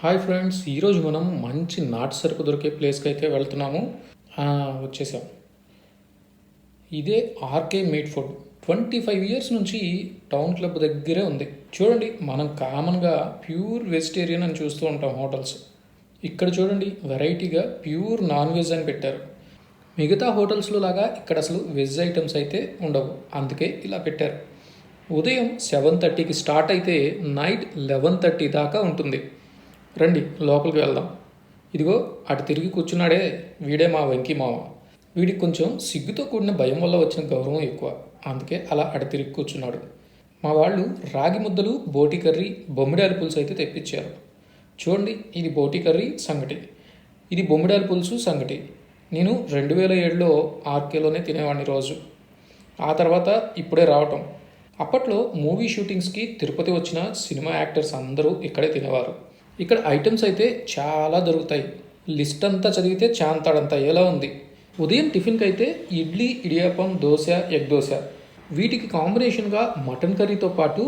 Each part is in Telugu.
హాయ్ ఫ్రెండ్స్ ఈరోజు మనం మంచి నాటు సరుకు దొరికే ప్లేస్కి అయితే వెళ్తున్నాము. వచ్చేసాం. ఇదే RK made food. Twenty five years నుంచి టౌన్ క్లబ్ దగ్గరే ఉంది. చూడండి మనం కామన్గా ప్యూర్ వెజిటేరియన్ అని చూస్తూ ఉంటాం హోటల్స్. ఇక్కడ చూడండి వెరైటీగా ప్యూర్ నాన్ వెజ్ అని పెట్టారు. మిగతా హోటల్స్లో లాగా ఇక్కడ అసలు వెజ్ ఐటమ్స్ అయితే ఉండవు. అందుకే ఇలా పెట్టారు. ఉదయం సెవెన్ థర్టీకి స్టార్ట్ అయితే నైట్ లెవెన్ థర్టీ దాకా ఉంటుంది. రండి లోపలికి వెళ్దాం. ఇదిగో అటు తిరిగి కూర్చున్నాడే వీడే మా వెంకీ మావ వీడికి కొంచెం సిగ్గుతో కూడిన భయం వల్ల వచ్చిన గౌరవం ఎక్కువ. అందుకే అలా అటు తిరిగి కూర్చున్నాడు. మా వాళ్ళు రాగి ముద్దలు బోటి కర్రీ బొమ్మిడాల పులుసు అయితే తెప్పించారు. చూడండి ఇది బోటి కర్రీ సంగటి. ఇది బొమ్మిడాల పులుసు సంగటి. నేను రెండు వేల ఏడులో ఆర్కేలోనే తినేవాడిని రోజు. ఆ తర్వాత ఇప్పుడే రావటం. అప్పట్లో మూవీ షూటింగ్స్కి తిరుపతి వచ్చిన సినిమా యాక్టర్స్ అందరూ ఇక్కడే తినేవారు. ఇక్కడ ఐటమ్స్ అయితే చాలా దొరుకుతాయి. లిస్ట్ అంతా చదివితే చాంతాడంత ఎలా ఉంది? ఉదయం టిఫిన్కి అయితే ఇడ్లీ ఇడియాపం దోశ ఎగ్ దోశ. వీటికి కాంబినేషన్గా మటన్ కర్రీతో పాటు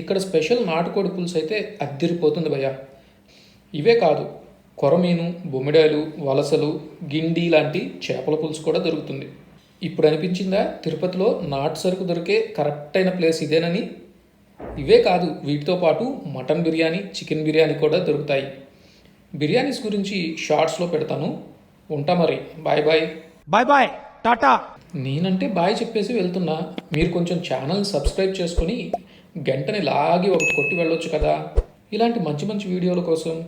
ఇక్కడ స్పెషల్ నాటుకోడి పులుసు అయితే అద్దరిపోతుంది భయ్యా. ఇవే కాదు కొరమీను బొమ్మిడాయలు వలసలు గిండి లాంటి చేపల పులుసు కూడా దొరుకుతుంది. ఇప్పుడు అనిపించిందా? తిరుపతిలో నాటు సరుకు దొరికే కరెక్ట్ అయిన ప్లేస్ ఇదేనని? ఇవే కాదు వీటితో పాటు మటన్ బిర్యానీ చికెన్ బిర్యానీ కూడా దొరుకుతాయి. బిర్యానీస్ గురించి షార్ట్స్లో పెడతాను. ఉంటా మరి. Bye bye. Bye bye. Tata. నేనంటే బాయ్ చెప్పేసి వెళ్తున్నా. మీరు కొంచెం ఛానల్ సబ్స్క్రైబ్ చేసుకొని గంటని లాగి ఒకటి కొట్టి వెళ్ళొచ్చు కదా. ఇలాంటి మంచి మంచి వీడియోల కోసం